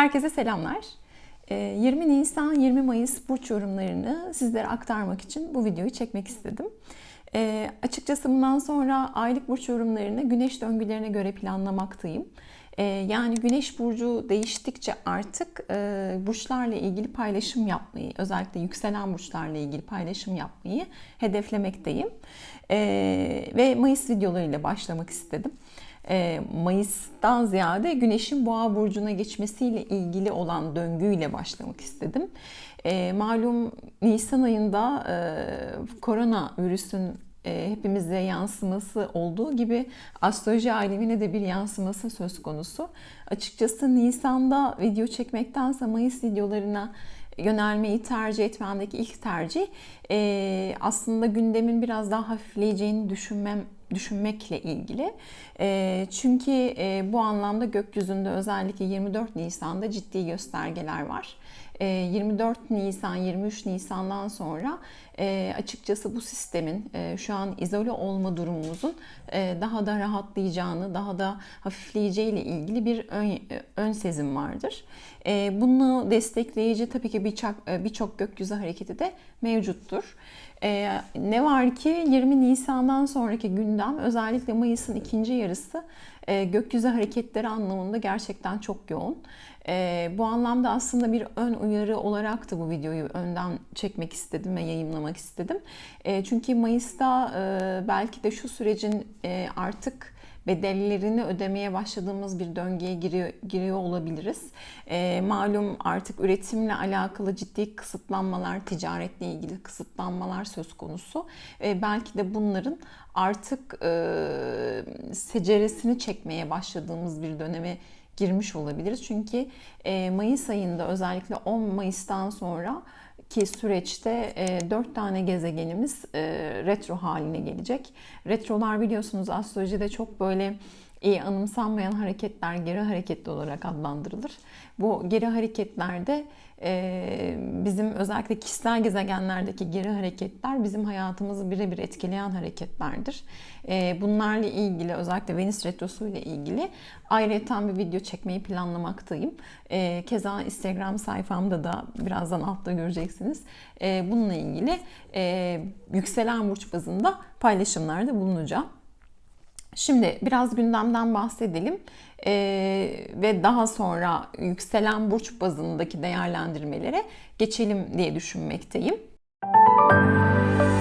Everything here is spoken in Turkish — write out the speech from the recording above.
Herkese selamlar. Ee, 20 Nisan 20 Mayıs burç yorumlarını sizlere aktarmak için bu videoyu çekmek istedim. Ee, açıkçası bundan sonra aylık burç yorumlarını güneş döngülerine göre planlamaktayım. Ee, yani güneş burcu değiştikçe artık e, burçlarla ilgili paylaşım yapmayı, özellikle yükselen burçlarla ilgili paylaşım yapmayı hedeflemekteyim. Ee, ve Mayıs videolarıyla başlamak istedim. Ee, Mayıs'tan ziyade Güneş'in Boğa burcuna geçmesiyle ilgili olan döngüyle başlamak istedim. E, malum Nisan ayında e, korona virüsün e, hepimize yansıması olduğu gibi astroloji alemine de bir yansıması söz konusu. Açıkçası Nisan'da video çekmektense Mayıs videolarına yönelmeyi tercih etmemdeki ilk tercih e, aslında gündemin biraz daha hafifleyeceğini düşünmem düşünmekle ilgili. E, çünkü e, bu anlamda gökyüzünde özellikle 24 Nisan'da ciddi göstergeler var. 24 Nisan, 23 Nisan'dan sonra açıkçası bu sistemin şu an izole olma durumumuzun daha da rahatlayacağını, daha da hafifleyeceğiyle ilgili bir ön, ön sezim vardır. Bunu destekleyici tabii ki birçok birçok gökyüzü hareketi de mevcuttur. Ne var ki 20 Nisan'dan sonraki gündem özellikle Mayıs'ın ikinci yarısı e, gökyüzü hareketleri anlamında gerçekten çok yoğun. E, bu anlamda aslında bir ön uyarı olarak da bu videoyu önden çekmek istedim ve yayınlamak istedim. E, çünkü Mayıs'ta e, belki de şu sürecin e, artık bedellerini ödemeye başladığımız bir döngüye giriyor, giriyor olabiliriz. E, malum artık üretimle alakalı ciddi kısıtlanmalar, ticaretle ilgili kısıtlanmalar söz konusu. E, belki de bunların artık e, seceresini çekmeye başladığımız bir döneme girmiş olabiliriz. Çünkü e, Mayıs ayında özellikle 10 Mayıs'tan sonra ki süreçte e, 4 tane gezegenimiz e, retro haline gelecek. Retrolar biliyorsunuz astrolojide çok böyle iyi anımsanmayan hareketler geri hareketli olarak adlandırılır. Bu geri hareketlerde e, bizim özellikle kişisel gezegenlerdeki geri hareketler bizim hayatımızı birebir etkileyen hareketlerdir. E, bunlarla ilgili özellikle Venüs Retrosu ile ilgili ayrıca bir video çekmeyi planlamaktayım. E, keza Instagram sayfamda da birazdan altta göreceksiniz. Bununla ilgili yükselen burç bazında paylaşımlarda bulunacağım. Şimdi biraz gündemden bahsedelim ee, ve daha sonra yükselen burç bazındaki değerlendirmelere geçelim diye düşünmekteyim. Müzik